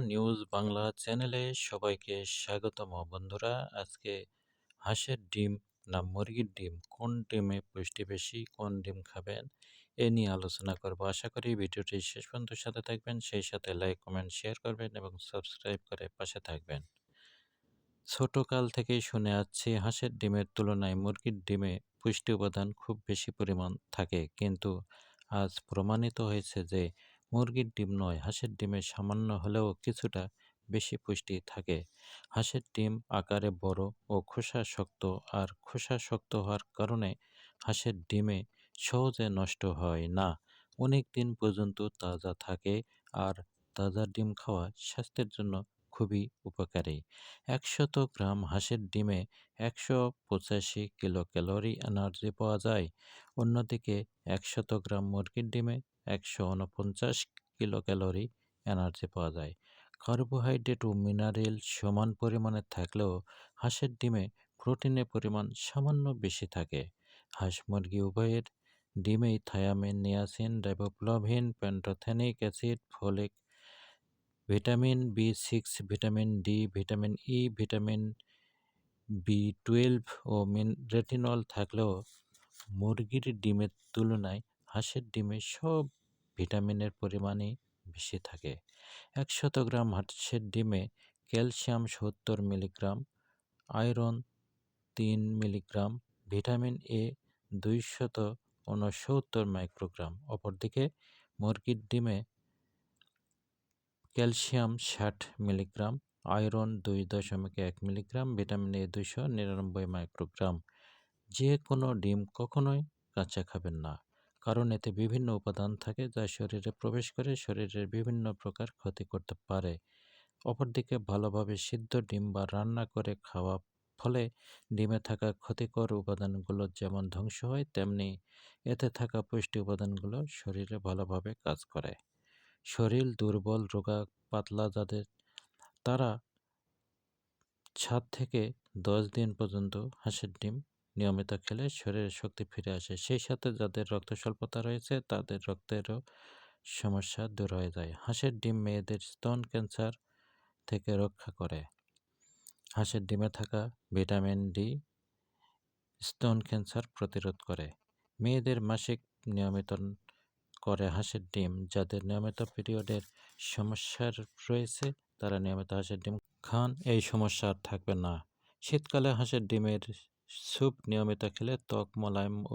News Bangla চ্যানেলে সবাইকে স্বাগতম বন্ধুরা। আজকে হাঁসের ডিম না মুরগির ডিম, কোন ডিমে পুষ্টি বেশি, কোন ডিম খাবেন, এ নিয়ে আলোচনা করব। আশা করি ভিডিওটি শেষ পর্যন্ত সাথে থাকবেন, সেই সাথে লাইক, কমেন্ট, শেয়ার করবেন এবং সাবস্ক্রাইব করে পাশে থাকবেন। ছোটকাল থেকেই শুনে আসছি, হাঁসের ডিমের তুলনায় মুরগির ডিমে পুষ্টি উপাদান খুব বেশি পরিমাণ থাকে। কিন্তু আজ প্রমাণিত হয়েছে যে মুরগির ডিম নয়, হাঁসের ডিমে সামান্য হলেও কিছুটা বেশি পুষ্টি থাকে। হাঁসের ডিম আকারে বড় ও খোসা শক্ত আর খোসা শক্ত হওয়ার কারণে হাঁসের ডিমে সহজে নষ্ট হয় না। অনেক দিন পর্যন্ত তাজা থাকে, আর তাজা ডিম খাওয়া স্বাস্থ্যের জন্য খুবই উপকারী। একশত গ্রাম হাঁসের ডিমে একশো পঁচাশি কিলো ক্যালোরি এনার্জি পাওয়া যায়। অন্যদিকে একশত গ্রাম মুরগির ডিমে একশো উনপঞ্চাশ কিলো ক্যালোরি এনার্জি পাওয়া যায়। কার্বোহাইড্রেট ও মিনারেল সমান পরিমাণে থাকলেও হাঁসের ডিমে প্রোটিনের পরিমাণ সামান্য বেশি থাকে। হাঁস মুরগি উভয়ের ডিমেই thiamine, niacin riboflavin pantothenic acid, folic vitamin B six, vitamin D, vitamin E, vitamin B twelve ও মিন রেটিনল থাকলেও মুরগির ডিমের তুলনায় হাঁসের ডিমে সব ভিটামিনের পরিমাণই বেশি থাকে। একশত গ্রাম হাঁসের ডিমে ক্যালসিয়াম সত্তর মিলিগ্রাম, আয়রন তিন মিলিগ্রাম, ভিটামিন এ দুইশত উনসত্তর মাইক্রোগ্রাম। অপরদিকে মুরগির ডিমে ক্যালসিয়াম ষাট মিলিগ্রাম, আয়রন দুই দশমিক এক মিলিগ্রাম, ভিটামিন এ দুইশো নিরানব্বই মাইক্রোগ্রাম। যে কোনো ডিম কখনোই কাঁচা খাবেন না। কারণ এতে বিভিন্ন উপাদান থাকে যা শরীরে প্রবেশ করে শরীরের বিভিন্ন প্রকার ক্ষতি করতে পারে। অপরদিকে ভালোভাবে সিদ্ধ ডিম বা রান্না করে খাওয়া ফলে ডিমে থাকা ক্ষতিকর উপাদানগুলো যেমন ধ্বংস হয়, তেমনি এতে থাকা পুষ্টি উপাদানগুলো শরীরে ভালোভাবে কাজ করে। শরীর দুর্বল, রোগা, পাতলা যাদের, তারা সাত থেকে দশ দিন পর্যন্ত হাঁসের ডিম নিয়মিত খেলে শরীরে শক্তি ফিরে আসে। সেই সাথে যাদের রক্ত স্বল্পতা রয়েছে, তাদের রক্তেরও সমস্যা দূর হয়ে যায়। হাঁসের ডিম মেয়েদের স্তন ক্যান্সার থেকে রক্ষা করে। হাঁসের ডিমে থাকা ভিটামিন ডি স্তন ক্যান্সার প্রতিরোধ করে। মেয়েদের মাসিক নিয়মিত করে হাঁসের ডিম। যাদের নিয়মিত পিরিয়ডের সমস্যার রয়েছে, তারা নিয়মিত হাঁসের ডিম খান। এই সমস্যা আর থাকবে না। শীতকালে হাঁসের ডিমের স্যুপ নিয়মিত খেলে ত্বক মোলায়েম ও